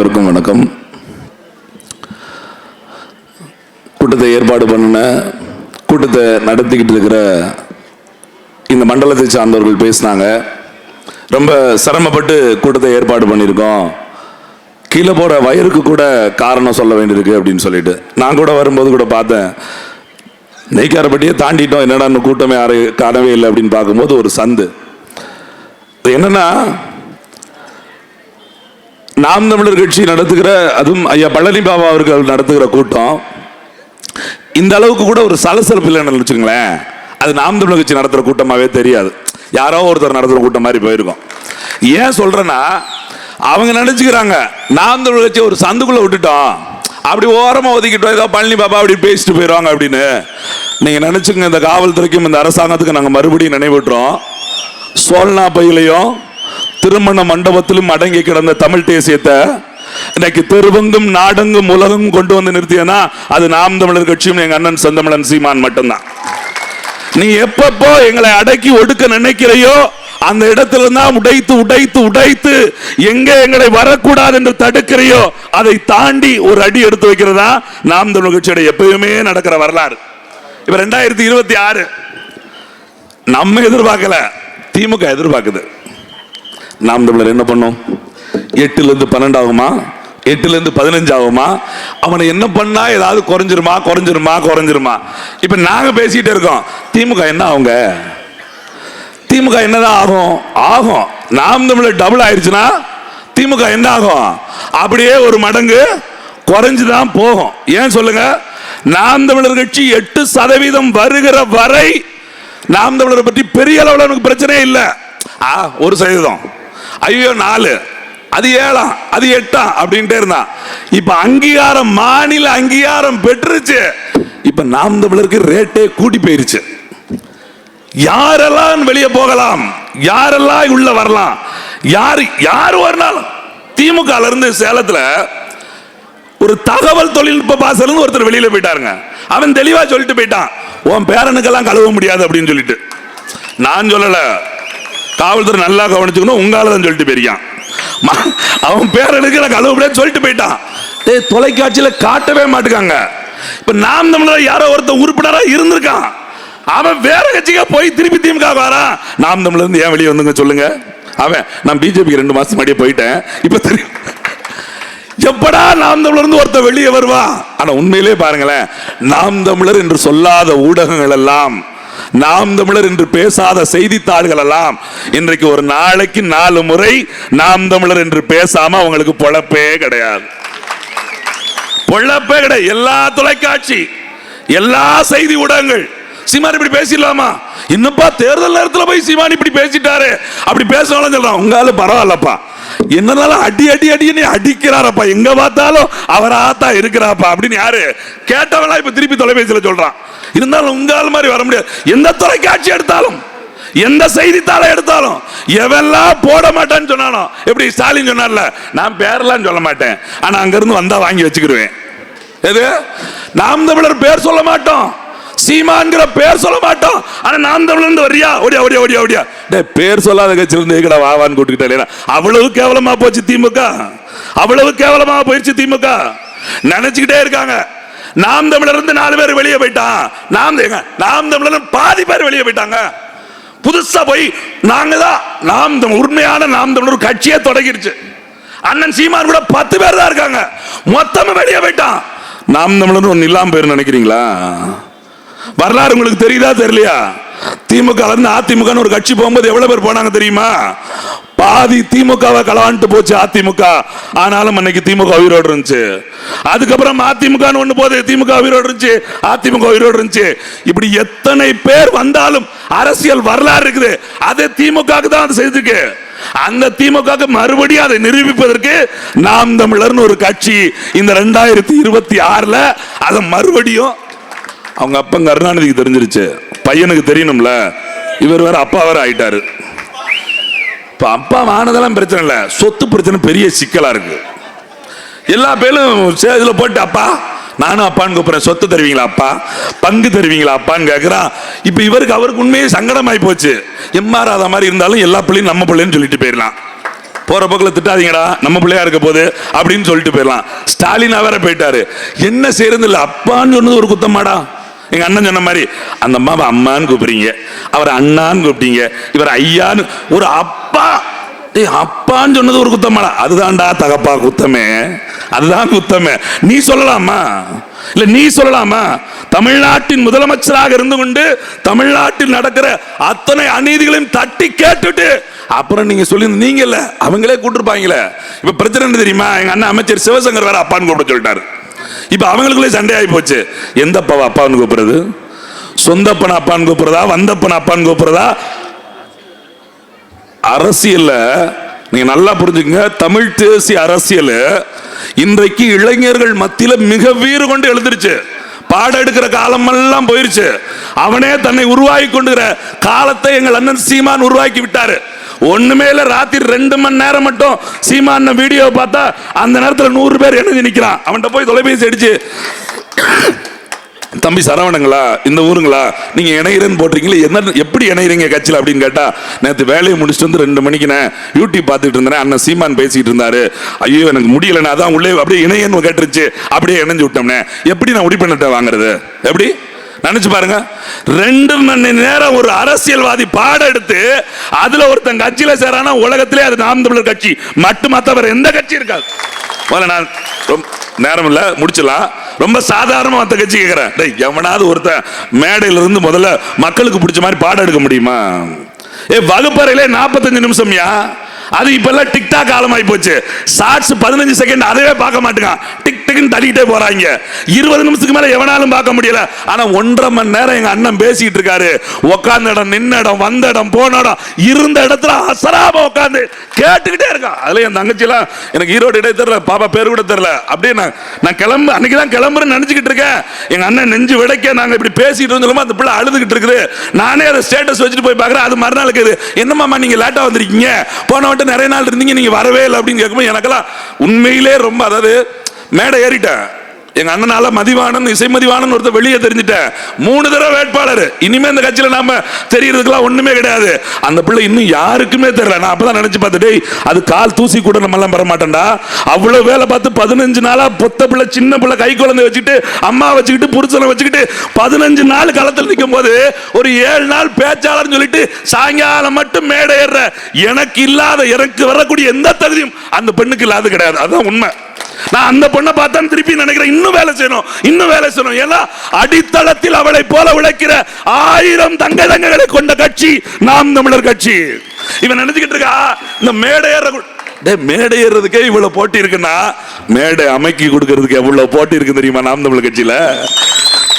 அனைவருக்கும் வணக்கம். கூட்டத்தை ஏற்பாடு பண்ணின கூட்டத்தை நடத்திக்கிட்டு இருக்கிற இந்த மண்டலத்தை சார்ந்தவர்கள் பேசினாங்க. ரொம்ப சிரமப்பட்டு கூட்டத்தை ஏற்பாடு பண்ணியிருக்கோம். கீழே போகிற வயருக்கு கூட காரணம் சொல்ல வேண்டியிருக்கு அப்படின்னு சொல்லிட்டு. நான் கூட வரும்போது கூட பார்த்தேன். நெய்க்காரப்பட்டியே தாண்டிட்டோம். என்னடா இன்னும் கூட்டமே யாரு காணவே இல்லை அப்படின்னு பார்க்கும்போது ஒரு சந்து. என்னன்னா நாம் தமிழர் கட்சி நடத்துகிற அதுவும் ஐயா பழனி பாபா அவர்கள் நடத்துகிற கூட்டம் இந்த அளவுக்கு கூட ஒரு சலசலப்பு இல்லைன்னு வச்சுங்களேன் அது நாம் தமிழர் கட்சி நடத்துகிற கூட்டமாகவே தெரியாது. யாரோ ஒருத்தர் நடத்துகிற கூட்டம் மாதிரி போயிருக்கும். ஏன் சொல்கிறேன்னா அவங்க நினச்சிக்கிறாங்க நாம் தமிழர் கட்சி ஒரு சந்துக்குள்ளே விட்டுட்டோம். அப்படி ஓரமாக ஒதுக்கிட்டோம் ஏதோ பழனி பாபா அப்படி பேசிட்டு போயிடுவாங்க அப்படின்னு. நீங்கள் நினச்சிங்க இந்த காவல்துறைக்கும் இந்த அரசாங்கத்துக்கு நாங்கள் மறுபடியும் நினைவிட்டுறோம். சோல்னா பையிலையும் திருமண மண்டபத்திலும் அடங்கி கிடந்த தமிழ் தேசியத்தை இன்னைக்கு தெருவெங்கும் நாடெங்கும் உலகம் கொண்டு வந்து நிறுத்தியனா அது நாம் தமிழர் கட்சியும் எங்க அண்ணன் செந்தமிழன் சீமான் மட்டும்தான். நீ எப்பப்போ எங்களை அடக்கி ஒடுக்க நினைக்கிறையோ அந்த இடத்துல தான் உடைத்து உடைத்து உடைத்து எங்க எங்களை வரக்கூடாது என்று தடுக்கிறையோ அதை தாண்டி ஒரு அடி எடுத்து வைக்கிறதா நாம் தமிழர் கட்சியோட எப்பயுமே நடக்கிற வரலாறு. இப்ப ரெண்டாயிரத்தி இருபத்தி ஆறு நம்ம எதிர்பார்க்கல திமுக எதிர்பார்க்குது. நாம் தமிழர் என்ன பண்ணோம்? எட்டுலேருந்து பன்னெண்டு ஆகுமா எட்டுலேருந்து பதினஞ்சு ஆகுமா அவனை என்ன பண்ணா ஏதாவது குறைஞ்சிருமா குறைஞ்சிருமா குறைஞ்சிருமா? இப்போ நாங்கள் பேசிட்டு இருக்கோம். திமுக என்ன ஆகுங்க திமுக என்னதான் ஆகும்? ஆகும். நாம் தமிழர் டபுள் ஆயிடுச்சுன்னா திமுக என்ன ஆகும்? அப்படியே ஒரு மடங்கு குறைஞ்சுதான் போகும். ஏன் சொல்லுங்க? நாம் தமிழர் கட்சி எட்டு சதவீதம் வருகிற வரை நாம் தமிழரை பற்றி பெரிய அளவில் எனக்கு பிரச்சனையே இல்லை. ஆ ஒரு சதவீதம். ஐயோ நாலு. அது ஏழாம் அது எட்டாம் அப்படின்ட்டே இருந்தான். இப்ப அங்கீகாரம் மாநில அங்கீகாரம் பெற்றுச்சு இப்ப நாம் தமிழருக்கு ரேட்டே கூட்டி போயிருச்சு. யாரெல்லாம் வெளியே போகலாம் யாரெல்லாம் உள்ள வரலாம் யார் யார் வரலாம் திமுக இருந்து சேலத்துல ஒரு தகவல் தொழில்நுட்ப பாசல ஒருத்தர் வெளியில போயிட்டாருங்க. அவன் தெளிவா சொல்லிட்டு போயிட்டான். உன் பேரனுக்கெல்லாம் கழுவ முடியாது அப்படின்னு சொல்லிட்டு. நான் சொல்லலை. காவல்துறை நல்லா கவனிச்சுக்கணும். உங்களால தான் சொல்லிட்டு போயிருக்கான். அவன் பேரனுக்கு எடுக்கிற கழுவ சொல்லிட்டு போயிட்டான். டேய் தொலைக்காட்சியில் காட்டவே மாட்டுக்காங்க. இப்ப நாம் தமிழர் யாரோ ஒருத்தன் உறுப்பினரா இருந்திருக்கான். அவன் வேற கட்சிக்கா போய் திருப்பி திமுக வாரா? நாம் தமிழர் இருந்து ஏன் வெளியே வந்துங்க சொல்லுங்க. அவன் நான் பிஜேபிக்கு ரெண்டு மாசம் முன்னாடியே போயிட்டேன். இப்ப தெரியும் எப்படா நாம் தமிழர் இருந்து ஒருத்தன் வெளியே வருவா ஆனா உண்மையிலே பாருங்களேன் நாம் தமிழர் என்று சொல்லாத ஊடகங்கள் எல்லாம் நாம் தமிழர் என்று பேசாத செய்தித்தாள்கள் எல்லாம் இன்றைக்கு ஒரு நாளைக்கு நாலு முறை நாம் தமிழர் என்று பேசாம அவங்களுக்கு பொழப்பே கிடையாது. பொழப்பே கிடையாது. எல்லா தொலைக்காட்சி எல்லா செய்தி ஊடகங்கள். சீமான் இப்படி பேசிடலாமா? இன்னப்பா தேர்தல் நேரத்துல போய் சீமான் இப்படி பேசிட்டாரு. அப்படி பேசினாலும் சொல்றான் உங்களால பரவாயில்லப்பா. என்னனாலும் அடி அடி அடின்னு அடிக்கிறாரப்பா. எங்க பார்த்தாலும் அவராத்தான் இருக்கிறாப்பா. அப்படின்னு யாரு? கேட்டவனா இப்ப திருப்பி தொலைபேசியில சொல்றான். இருந்தாலும் உங்களால் மாதிரி வர முடியாது. எந்த தொலைக்காட்சி எடுத்தாலும் எந்த செய்தித்தாளை எடுத்தாலும் எவெல்லாம் போட மாட்டேன்னு சொன்னானோ எப்படி ஸ்டாலின் சொன்னார்ல நான் பேரெல்லாம் சொல்ல மாட்டேன். ஆனா அங்க இருந்து வந்தா வாங்கி வச்சுக்கிடுவேன் எது? நாம் தமிழர் பேர் சொல்ல மாட்டோம். சீமான்கிற பேர் சொல்ல மாட்டோம். ஆனா நாம் தமிழர் இருந்து வரியா? ஓடியா ஓடியா ஓடியா ஓடியா. டே பேர் சொல்லாத கட்சியில இருந்து எங்கடா வாவான்னு கூட்டிக்கிட்டே அவ்வளவு கேவலமா போச்சு திமுக. அவ்வளவு கேவலமா போயிடுச்சு திமுக. நினைச்சுக்கிட்டே இருக்காங்க. நாம் தமிழர் இருந்து நாலு பேர் வெளியே போயிட்டான். நாம் எங்க? நாம் தமிழர் பாதி பேர் வெளியே போயிட்டாங்க. புதுசா போய் நாங்க தான் நாம் தமிழ் உண்மையான நாம் தமிழர் கட்சியே தொடங்கிருச்சு அண்ணன் சீமான் கூட பத்து பேர் தான் இருக்காங்க. மொத்தமா வெளியே போயிட்டான். நாம் தமிழர் ஒன்னு இல்லாம போயிரு நினைக்கிறீங்களா? வரலாறு உங்களுக்கு தெரியுதா தெரியலையா? திமுக அதிமுக ஒரு கட்சி போகும்போது எவ்வளவு பேர் போனாங்க தெரியுமா? பாதி திமுகவை கலவான்ட்டு போச்சு அதிமுக. ஆனாலும் அன்னைக்கு திமுக உயிரோடு இருந்துச்சு. அதுக்கப்புறம் அதிமுக ஒண்ணு போது திமுக உயிரோடு இருந்துச்சு அதிமுக உயிரோடு இருந்துச்சு. இப்படி எத்தனை பேர் வந்தாலும் அரசியல் வரலாறு இருக்குது. அது திமுக தான் அது செய்திருக்கு. அந்த திமுக மறுபடியும் அதை நிரூபிப்பதற்கு நாம் தமிழர்னு ஒரு கட்சி இந்த ரெண்டாயிரத்தி இருபத்தி ஆறுல அதை மறுபடியும் அவங்க அப்பன் கருணாநிதிக்கு தெரிஞ்சிருச்சு. பையனுக்கு தெரியணும்ல. இவர் வேற அப்பா வேற ஆயிட்டாரு. இப்போ அப்பா ஆனதெல்லாம் பிரச்சனை இல்லை. சொத்து பிரச்சனை பெரிய சிக்கலாக இருக்கு. எல்லா பேரும் சேதில் போட்டு அப்பா நானும் அப்பான்னு கூப்பிட்றேன். சொத்து தருவீங்களா அப்பா? பங்கு தருவீங்களா அப்பான்னு கேட்குறான் இப்போ இவருக்கு அவருக்கு உண்மையே சங்கடமாகி போச்சு. எம்மாறாத மாதிரி இருந்தாலும் எல்லா பிள்ளையும் நம்ம பிள்ளைன்னு சொல்லிட்டு போயிடலாம். போற பக்கத்தில் திட்டாதீங்கடா. நம்ம பிள்ளையா இருக்க போது அப்படின்னு சொல்லிட்டு போயிடலாம். ஸ்டாலினா வேற போயிட்டாரு. என்ன செய்யறது இல்லை. அப்பான்னு சொன்னது ஒரு குத்தமாடா. எங்கள் அண்ணன் சொன்ன மாதிரி அந்த அம்மாவை அம்மான்னு கூப்பிடுறீங்க அவர் அண்ணான்னு கூப்பிட்டீங்க இவர் ஐயான்னு ஒரு அப்பா டே அப்பான்னு சொன்னது ஒரு குத்தமாடா. அதுதான்டா தகப்பா குத்தமே. அதுதான் குத்தமே. நீ சொல்லலாமா? இல்ல நீ சொல்லலாமா? தமிழ்நாட்டின் முதலமைச்சராக இருந்து கொண்டு தமிழ்நாட்டில் நடக்கிற அத்தனை அநீதிகளையும் தட்டி கேட்டுட்டு அப்புறம் நீங்க சொல்லி நீங்க இல்ல அவங்களே கூட்டிருப்பாங்களே. இப்ப பிரச்சனை என்ன தெரியுமா? எங்க அண்ணன் அமைச்சர் சிவசங்கர் வேற அப்பான்னு கூப்பிட சொல்லிட்டாரு. இப்ப அவங்களுக்குள்ளே சண்டை ஆகி போச்சு. எந்த அப்பாவை அப்பான்னு கூப்பிடுறது? சொந்தப்பன் அப்பான்னு கூப்பிடுறதா? வந்தப்பன் அப்பான்னு கூப்பிடுறதா? அரசியல்ல நீங்க நல்லா புரிஞ்சுக்கங்க தமிழ் தேசிய அரசியல் இன்றைக்கு இளைஞர்கள் மத்தியில மிக வீறு கொண்டு எழுந்திருச்சு. பாடம் எடுக்கிற காலம் எல்லாம் போயிருச்சு. அவனே தன்னை உருவாக்கி கொண்டுகிற காலத்தை எங்கள் அண்ணன் சீமான் உருவாக்கி விட்டாரு. ஒண்ணுமே இல்ல ராத்திரி ரெண்டு மணி நேரம் மட்டும் சீமான் வீடியோ பார்த்தா அந்த நேரத்தில் நூறு பேர் எழுதி நிற்கிறான் அவன்கிட்ட போய் தொலைபேசி அடிச்சு தம்பி சரவணங்களா? இந்த ஊருங்களா? நீங்கள் இணையிறேன்னு போட்டிருக்கீங்களே என்ன எப்படி இணையிறீங்க கட்சியில்? அப்படின்னு கேட்டால் நேற்று வேலையை முடிச்சுட்டு வந்து ரெண்டு மணிக்கு நான் யூடியூப் பார்த்துட்டு இருந்தேன். அண்ணன் சீமான் பேசிகிட்டு இருந்தாரு. ஐயோ எனக்கு முடியலண்ணே. அதான் உள்ளே அப்படியே இணையன்னு கேட்டுருச்சு. அப்படியே இணைஞ்சு விட்டோம்னே எப்படி நான் உடிப்பண்ணிட்ட வாங்குறது? எப்படி? நினைச்சு பாருங்க. ரெண்டு மணி நேரம் ஒரு அரசியல்வாதி பாடம் எடுத்து அதுல ஒருத்தன் கட்சியில சேரானா உலகத்திலே அது நாம் தமிழர் கட்சி. மட்டும் மத்தவர் எந்த கட்சி இருக்காது. முதல்ல நான் ரொம்ப நேரம் இல்ல முடிச்சிடலாம். ரொம்ப சாதாரண மத்த கட்சி கேட்கிறேன் டேய் எவனாவது ஒருத்தன் மேடையில இருந்து முதல்ல மக்களுக்கு பிடிச்ச மாதிரி பாடம் எடுக்க முடியுமா? ஏ வகுப்பறையிலே நாற்பத்தஞ்சு நிமிஷம்யா? அது இப்பெல்லாம் டிக்டாக் காலமாகி போச்சு. ஷார்ட்ஸ் பதினஞ்சு செகண்ட் அதவே பார்க்க மாட்டேங்க டிக் டிக்னு தள்ளிக்கிட்டே போறாங்க. இருபது நிமிஷத்துக்கு மேலே எவனாலும் பார்க்க முடியல. ஆனால் ஒன்றரை மணி நேரம் எங்கள் அண்ணன் பேசிக்கிட்டு இருக்காரு. உட்காந்த இடம் நின்ன இடம் வந்த இடம் போன இடம் இருந்த இடத்துல அசராம உட்காந்து கேட்டுக்கிட்டே இருக்கான். அதில் என் தங்கச்சிலாம் எனக்கு ஈரோடு இடையே தெரில பாப்பா பேர் கூட தெரில அப்படியே நான் நான் கிளம்பு அன்னைக்கு தான் கிளம்புறேன்னு நினச்சிக்கிட்டு இருக்கேன். எங்கள் அண்ணன் நெஞ்சு விடைக்க நாங்கள் இப்படி பேசிட்டு இருந்தாலும் அந்த பிள்ளை அழுதுகிட்டு இருக்குது. நானே அதை ஸ்டேட்டஸ் வச்சுட்டு போய் பார்க்குறேன். அது மறுநாள் இருக்குது என்னமாமா நீங்கள் லேட்டாக வந்திருக்கீங்க? போன நிறைய நாள் இருந்தீங்க நீங்க வரவே இல்லை அப்படின்னு கேட்கும்போது எனக்கெல்லாம் உண்மையிலே ரொம்ப அதாவது மேடை ஏறிட்டேன். எங்க அண்ணனால மதிவாணன் இசைமதிவாணன் ஒருத்தர் வெளியே தெரிஞ்சிட்டேன் மூணு தடவை வேட்பாளர். இனிமே இந்த கட்சியில நாம தெரியறதுக்கெல்லாம் ஒண்ணுமே கிடையாது. அந்த பிள்ளை இன்னும் யாருக்குமே தெரியல. நான் அப்பதான் நினைச்சு பார்த்து அது கால் தூசி கூட நம்ம எல்லாம் பெற மாட்டேன்டா. அவ்வளவு வேலை பார்த்து பதினஞ்சு நாளா பொத்த பிள்ளை சின்ன பிள்ளை கை குழந்தை வச்சுக்கிட்டு அம்மா வச்சுக்கிட்டு புருஷனை வச்சுக்கிட்டு பதினஞ்சு நாள் களத்தில் நிற்கும் போது ஒரு ஏழு நாள் பேச்சாளர்னு சொல்லிட்டு சாயங்காலம் மட்டும் மேடை ஏற எனக்கு இல்லாத எனக்கு வரக்கூடிய எந்த தகுதியும் அந்த பெண்ணுக்கு இல்லாத கிடையாது. அதுதான் உண்மை. நான் அந்த பொண்ணை பார்த்தா திருப்பி நினைக்கிறேன். இன்னும் வேலை செய்யணும். இன்னும் வேலை செய்யணும். ஏன்னா அடித்தளத்தில் அவளை போல உழைக்கிற ஆயிரம் தங்க தங்கங்களை கொண்ட கட்சி நாம் தமிழர் கட்சி. இவன் நினைச்சுக்கிட்டு இருக்கா இந்த மேடை ஏற டேய் மேடை ஏறுறதுக்கே இவ்வளவு போட்டி இருக்குன்னா மேடை அமைக்கி கொடுக்கறதுக்கு எவ்வளவு போட்டி இருக்கு தெரியுமா நாம் தமிழர் கட்சியில?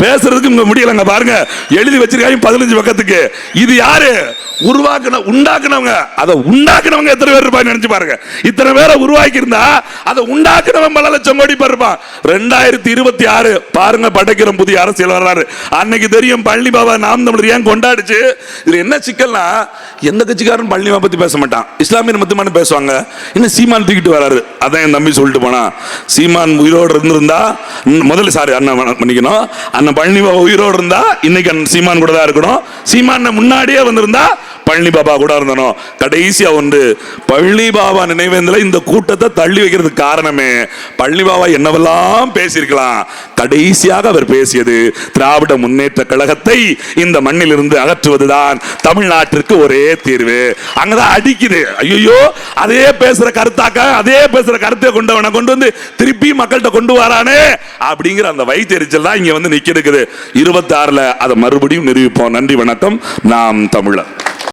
பேசுறதுக்கு இங்க முடியலங்க. பாருங்க எழுதி வச்சிருக்காங்க பதினஞ்சு பக்கத்துக்கு. இது யாரு? உருவாக்கின உண்டாக்குனவங்க. அதை உண்டாக்குனவங்க எத்தனை பேர் இருப்பாங்க நினைச்சு பாருங்க. இத்தனை பேரை உருவாக்கி இருந்தா அதை உண்டாக்குனவன் பல லட்சம் கோடி பேர் இருப்பான். ரெண்டாயிரத்தி இருபத்தி ஆறு பாருங்க படைக்கிற புதிய அரசியல் வர்றாரு அன்னைக்கு தெரியும் பழனி பாபா நாம் தமிழர் ஏன் கொண்டாடுச்சு? இதுல என்ன சிக்கல்னா எந்த கட்சிக்காரன் பழனி பாபா பத்தி பேச மாட்டான். இஸ்லாமியர் மத்தமான பேசுவாங்க. இன்னும் சீமான் தூக்கிட்டு வராரு? அதான் என் தம்பி சொல்லிட்டு போனா சீமான் உயிரோடு இருந்திருந்தா முதல்ல சாரி அண்ணன் மன்ன- மன்னிக்கணும். அண்ணன் பழனிவா உயிரோடு இருந்தா இன்னைக்கு சீமான் கூட தான் இருக்கணும். சீமான முன்னாடியே வந்திருந்தா பழனி பாபா கூட இருந்தனும் கடைசியா ஒன்று பழனி பாபா நினைவேந்தில் இந்த கூட்டத்தை தள்ளி வைக்கிறதுக்கு காரணமே பழனி பாபா என்னவெல்லாம் பேசியிருக்கலாம்? கடைசியாக அவர் பேசியது திராவிட முன்னேற்ற கழகத்தை இந்த மண்ணிலிருந்து அகற்றுவதுதான் தமிழ்நாட்டிற்கு ஒரே தீர்வு. அங்கதான் அடிக்குது. ஐயோ அதே பேசுற கருத்தாக்க அதே பேசுற கருத்தை கொண்டவனை கொண்டு வந்து திருப்பி மக்கள்கிட்ட கொண்டு வரானே அப்படிங்கிற அந்த வயிற்றெரிச்சல் தான் இங்க வந்து நிக்க இருக்குது இருபத்தி ஆறுல அதை மறுபடியும் நிரூபிப்போம். நன்றி வணக்கம். நாம் தமிழர்.